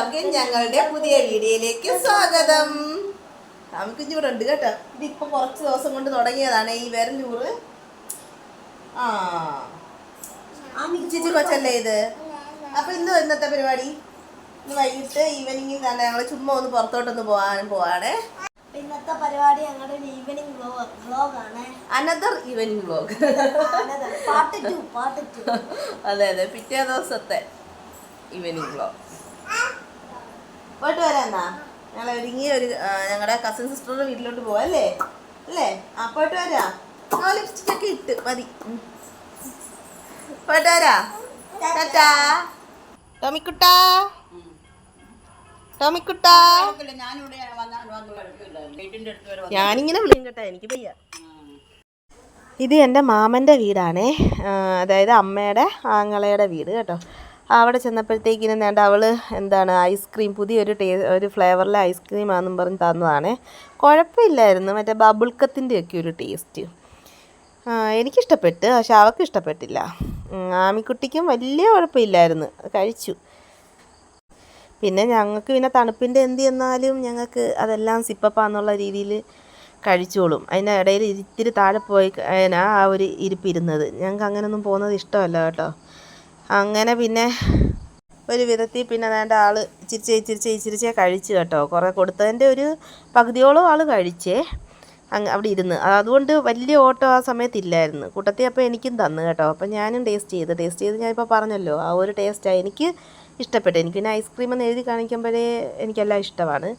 എല്ലാവർക്കും ഞങ്ങളുടെ പുതിയ വീഡിയോയിലേക്ക് സ്വാഗതം. നമുക്ക് ഇവിടെ ഉണ്ട് കേട്ടോ. ഇതിപ്പോ കുറച്ച് ദിവസം കൊണ്ട് തുടങ്ങിയതാണ് ഈ വിരലൂറ് ആ. ചിച്ചി കൊച്ചല്ലേ ഇത്? അപ്പൊ ഇന്ന് ഇന്നത്തെ പരിപാടി? ഇന്ന് വൈകിട്ട് ഈവനിങ്ങിൽ തന്നെ ഞങ്ങൾ ചുമ്മാ ഒന്ന് പുറത്തോട്ടൊന്ന് പോകാൻ പോവാണേ. ഇന്നത്തെ പരിപാടി ഞങ്ങളുടെ ഈവനിങ് വ്ലോഗ് ആണ്. Another evening vlog part two part two അതെ അതെ പിറ്റേ ദിവസത്തെ ഈവനിങ് വ്ലോഗ് പോയിട്ട് വരാന്നാ ഞങ്ങൾ ഒരുങ്ങി ഒരു ഞങ്ങളുടെ കസിൻ സിസ്റ്ററുടെ വീട്ടിലോട്ട് പോവാ അല്ലേ? അല്ലേ? ആ പോയിട്ട് വരാ. ആ ലിപ്സ്റ്റിക് ഒക്കെ ഇട്ട് മതി. പോയിട്ട് വരാ. ടാറ്റാ. ടോമിക്കുട്ടാ. ടോമിക്കുട്ടാ. ഞാനിങ്ങനെ വിളിക്കും കേട്ടാ എനിക്ക് വയ്യ. ഇത് എന്റെ മാമന്റെ വീടാണേ. അതായത് അമ്മയുടെ ആങ്ങളയുടെ വീട് കേട്ടോ. അവിടെ ചെന്നപ്പോഴത്തേക്കിനും വേണ്ട അവൾ എന്താണ് ഐസ്ക്രീം പുതിയൊരു ടേ ഒരു ഫ്ലേവറിലെ ഐസ്ക്രീം ആണെന്ന് പറഞ്ഞ് തന്നതാണേ. കുഴപ്പമില്ലായിരുന്നു. മറ്റേ ബബിൾക്കത്തിന്റെ ഒക്കെ ഒരു ടേസ്റ്റ്. എനിക്കിഷ്ടപ്പെട്ട് പക്ഷെ അവൾക്ക് ഇഷ്ടപ്പെട്ടില്ല ആമിക്കുട്ടിക്കും വലിയ കുഴപ്പമില്ലായിരുന്നു. കഴിച്ചു. പിന്നെ ഞങ്ങൾക്ക് പിന്നെ തണുപ്പിന്റെ എന്ത് ചെന്നാലും ഞങ്ങൾക്ക് അതെല്ലാം സിപ്പപ്പാന്നുള്ള രീതിയിൽ കഴിച്ചോളും. അതിന്റെ ഇടയിൽ ഇത്തിരി താഴെ പോയി ആ ഒരു ഇരിപ്പിരുന്നത്. ഞങ്ങൾക്ക് അങ്ങനെയൊന്നും പോകുന്നത് ഇഷ്ടമല്ല കേട്ടോ. അങ്ങനെ പിന്നെ ഒരു വിധത്തിൽ പിന്നെ വേണ്ട ആൾ ചിരിച്ചേ ചിരിച്ചേ ചിരിച്ചേ കഴിച്ചു കേട്ടോ. കുറേ കൊടുത്തതിന്റെ ഒരു പകുതിയോളം ആൾ കഴിച്ചേ അങ്ങ് അവിടെ ഇരുന്ന്. അതുകൊണ്ട് വലിയ ഓട്ടോ ആ സമയത്ത് ഇല്ലായിരുന്നു കൂട്ടത്തിൽ അപ്പോൾ എനിക്കും തന്നു കേട്ടോ. അപ്പോൾ ഞാനും ടേസ്റ്റ് ചെയ്ത് ടേസ്റ്റ് ചെയ്ത് ഞാനിപ്പോൾ പറഞ്ഞല്ലോ ആ ഒരു ടേസ്റ്റാണ് എനിക്ക് ഇഷ്ടപ്പെട്ടു എനിക്ക് പിന്നെ ഐസ്ക്രീം എന്ന് എഴുതി കാണിക്കുമ്പോഴേ എനിക്കെല്ലാം ഇഷ്ടമാണ്.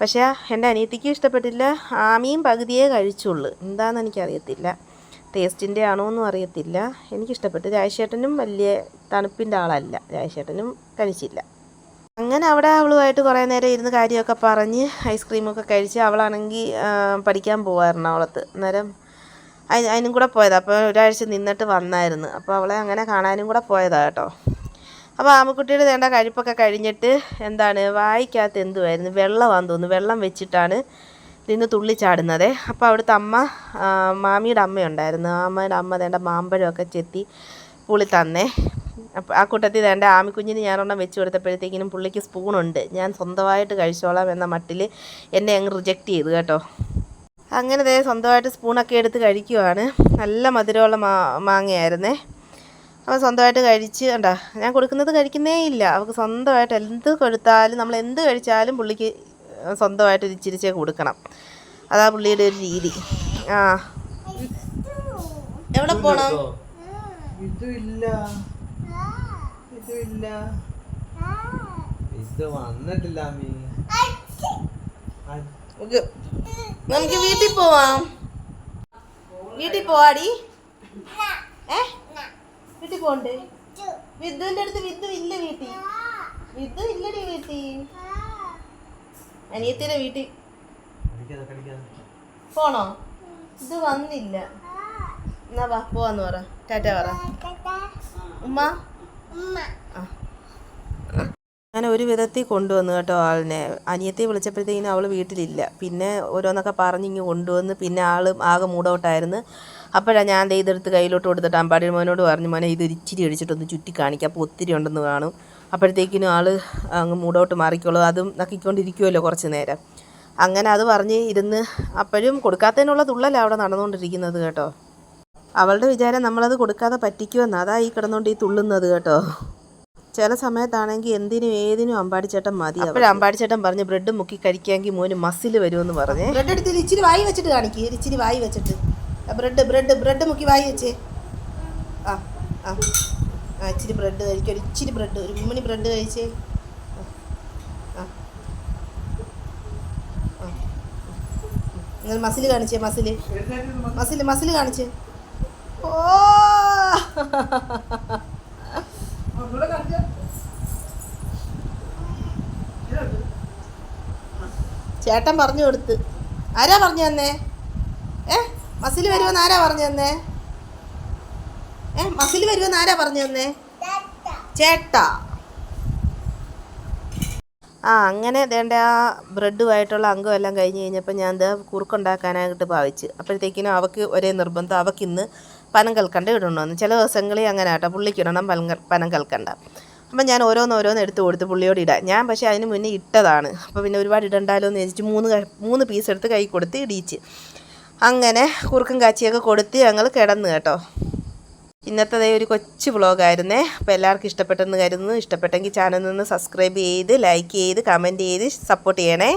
പക്ഷേ എന്റെ അനിയത്തിക്കും ഇഷ്ടപ്പെട്ടില്ല. ആമിയും പകുതിയേ കഴിച്ചുള്ളൂ. എന്താണെന്ന് എനിക്കറിയത്തില്ല. ടേസ്റ്റിന്റെ ആണോ എന്നും അറിയത്തില്ല. എനിക്കിഷ്ടപ്പെട്ടു. രാജശേട്ടനും വലിയ തണുപ്പിന്റെ ആളല്ല. രാജശേട്ടനും കഴിച്ചില്ല. അങ്ങനെ അവിടെ അവളുമായിട്ട് കുറേ നേരം ഇരുന്ന് കാര്യമൊക്കെ പറഞ്ഞ് ഐസ്ക്രീമൊക്കെ കഴിച്ച് അവളാണെങ്കിൽ പഠിക്കാൻ പോവാ എറണാകുളത്ത് അന്നേരം അതിന് അതിനും കൂടെ പോയതാണ് അപ്പോൾ ഒരാഴ്ച നിന്നിട്ട് വന്നായിരുന്നു. അപ്പോൾ അവളെ അങ്ങനെ കാണാനും കൂടെ പോയതാണ് കേട്ടോ. അപ്പോൾ ആമക്കുട്ടിയുടെ വേണ്ട കഴിപ്പൊക്കെ കഴിഞ്ഞിട്ട് എന്താണ് വായിക്കകത്ത് എന്തുമായിരുന്നു വെള്ളമാണെന്ന് തോന്നുന്നു. വെള്ളം വെച്ചിട്ടാണ് നിന്ന് തുള്ളിച്ചാടുന്നത് അപ്പോൾ അവിടുത്തെ അമ്മ മാമിയുടെ അമ്മയുണ്ടായിരുന്നു. അമ്മയുടെ അമ്മ വേണ്ട മാമ്പഴമൊക്കെ ചെത്തി പുളി തന്നേ. അപ്പോൾ ആ കൂട്ടത്തിൽ തേണ്ട ആമിക്കുഞ്ഞിന് ഞാനൊരെണ്ണം വെച്ച് കൊടുത്തപ്പോഴത്തേക്കിനും പുള്ളിക്ക് സ്പൂണുണ്ട്. ഞാൻ സ്വന്തമായിട്ട് കഴിച്ചോളാം എന്ന മട്ടിൽ എന്നെ അങ്ങ് റിജക്റ്റ് ചെയ്തു കേട്ടോ. അങ്ങനെ ദേ സ്വന്തമായിട്ട് സ്പൂണൊക്കെ എടുത്ത് കഴിക്കുവാണ്. നല്ല മധുരമുള്ള മാ മാങ്ങയായിരുന്നേ. അവൻ സ്വന്തമായിട്ട് കഴിച്ച് കണ്ടാ ഞാൻ കൊടുക്കുന്നത് കഴിക്കുന്നേ ഇല്ല. അവൾക്ക് സ്വന്തമായിട്ട് എന്ത് കൊടുത്താലും നമ്മൾ എന്ത് കഴിച്ചാലും പുള്ളിക്ക് സ്വന്തമായിട്ട് ഒരു ഇച്ചിരിച്ചേ കൊടുക്കണം. അതാ പുള്ളിയുടെ ഒരു രീതി. ആ. എവിടെ പോണം? ഇതുമില്ല. ഇതുമില്ല. ഇത് വന്നിട്ടില്ല നമുക്ക് വീട്ടിൽ പോവാം. വീട്ടിൽ പോവാടി. ഏ? വീട്ടിൽ പോണ്ടേ വിദ്ദുവിന്റെ അടുത്ത് വിദ്ദു ഇല്ല വീട്ടിൽ. വിദ്ദു ഇല്ലടി വീട്ടിൽ. അനിയത്തിന്റെ വീട്ടിൽ പോണോ ഇത് വന്നില്ല. എന്നാ വാ പോവാന്ന് പറ. ടാറ്റ പറ. ഉമ്മ. ആ. അങ്ങനെ ഒരു വിധത്തിൽ കൊണ്ടുവന്നു കേട്ടോ ആളിനെ. അനിയത്തെ വിളിച്ചപ്പോഴത്തേക്കിനും അവൾ വീട്ടിലില്ല. പിന്നെ ഓരോന്നൊക്കെ പറഞ്ഞിങ്ങ് കൊണ്ടുവന്ന് പിന്നെ ആൾ ആകെ മൂടൗട്ടായിരുന്നു അപ്പോഴാണ് ഞാൻ ഇതെടുത്ത് കയ്യിലോട്ട് കൊടുത്തിട്ട് അമ്പാടി മോനോട് പറഞ്ഞു മോനെ ഇത് ഇച്ചിരി അടിച്ചിട്ടൊന്ന് ചുറ്റി കാണിക്കാം അപ്പോൾ ഒത്തിരി ഉണ്ടെന്ന് കാണും. അപ്പോഴത്തേക്കിനും ആൾ അങ്ങ് മൂടൗട്ട് മാറിക്കോളും. അതും നക്കിക്കൊണ്ടിരിക്കുമല്ലോ കുറച്ച് നേരം. അങ്ങനെ അത് പറഞ്ഞ് ഇരുന്ന് അപ്പോഴും കൊടുക്കാത്തതിനുള്ള തുള്ളലാണ് അവിടെ നടന്നുകൊണ്ടിരിക്കുന്നത് കേട്ടോ. അവളുടെ വിചാരം നമ്മളത് കൊടുക്കാതെ പറ്റിക്കുമെന്ന്. അതാ ഈ കിടന്നുകൊണ്ട് ഈ തുള്ളുന്നത് കേട്ടോ. ചില സമയത്താണെങ്കിൽ എന്തിനും ഏതിനും അമ്പാടിച്ചേട്ടൻ മതി അപ്പോഴും അമ്പാടിച്ചേട്ടൻ പറഞ്ഞ് ബ്രെഡ് മുക്കി കഴിക്കാമെങ്കിൽ മോന് മസിൽ വരുമെന്ന് പറഞ്ഞ്. ബ്രെഡ് എടുത്ത് ഇച്ചിരി വായി വെച്ചിട്ട് കാണിക്ക്. ഇച്ചിരി വായി വെച്ചിട്ട്. ബ്രെഡ് ബ്രെഡ് ബ്രെഡ് മുക്കി വായി വെച്ചേ. ആ ആ. ആ ഇച്ചിരി ബ്രെഡ് കഴിക്കും. ഒരു ഇച്ചിരി ബ്രെഡ് ഒരു മണി ബ്രെഡ് കഴിച്ചേ. ആ ആ. നിങ്ങൾ മസിൽ കാണിച്ചേ മസിൽ. മസിൽ മസിൽ കാണിച്ചേ. ഓ! ചേട്ടൻ പറഞ്ഞു കൊടുത്ത്. ആരാ പറഞ്ഞു തന്നേ? ഏ മസിൽ വരുമെന്ന് ആരാ പറഞ്ഞു തന്നേ? ഏ മസിൽ വരുമെന്ന് ആരാ പറഞ്ഞു തന്നേ? ചേട്ടാ. ആ അങ്ങനെ വേണ്ട ആ ബ്രെഡുമായിട്ടുള്ള അംഗം എല്ലാം കഴിഞ്ഞ് കഴിഞ്ഞപ്പോൾ ഞാൻ എന്താ കുറുക്കുണ്ടാക്കാനായിട്ട് ഭാവിച്ച്. അപ്പോഴത്തേക്കിനും അവൾക്ക് ഒരേ നിർബന്ധം. അവൾക്ക് ഇന്ന് പനം കൽക്കണ്ട ഇടണമെന്ന് ചില ദിവസങ്ങളിൽ അങ്ങനെ ആട്ടോ. പുള്ളിക്ക് ഇടണം പനം പനം കൽക്കണ്ട. അപ്പം ഞാൻ ഓരോന്നോരോന്ന് ഓരോന്ന് എടുത്ത് കൊടുത്ത് പുള്ളിയോട് ഇടാം. ഞാൻ പക്ഷേ അതിന് മുന്നേ ഇട്ടതാണ്. അപ്പോൾ പിന്നെ ഒരുപാട് ഇടണ്ടാലോ എന്ന് വെച്ചിട്ട് മൂന്ന് മൂന്ന് പീസ് എടുത്ത് കൈ കൊടുത്ത് ഇടിയിച്ച് അങ്ങനെ കുറുക്കും കാച്ചിയൊക്കെ കൊടുത്ത് ഞങ്ങൾ കിടന്ന് കേട്ടോ. ഇന്നത്തെ ഒരു കൊച്ചു വ്ളോഗായിരുന്നേ. അപ്പോൾ എല്ലാവർക്കും ഇഷ്ടപ്പെട്ടെന്ന് കരുതുന്നു. ഇഷ്ടപ്പെട്ടെങ്കിൽ ചാനൽ നിന്ന് സബ്സ്ക്രൈബ് ചെയ്ത് ലൈക്ക് ചെയ്ത് കമന്റ് ചെയ്ത് സപ്പോർട്ട് ചെയ്യണേ.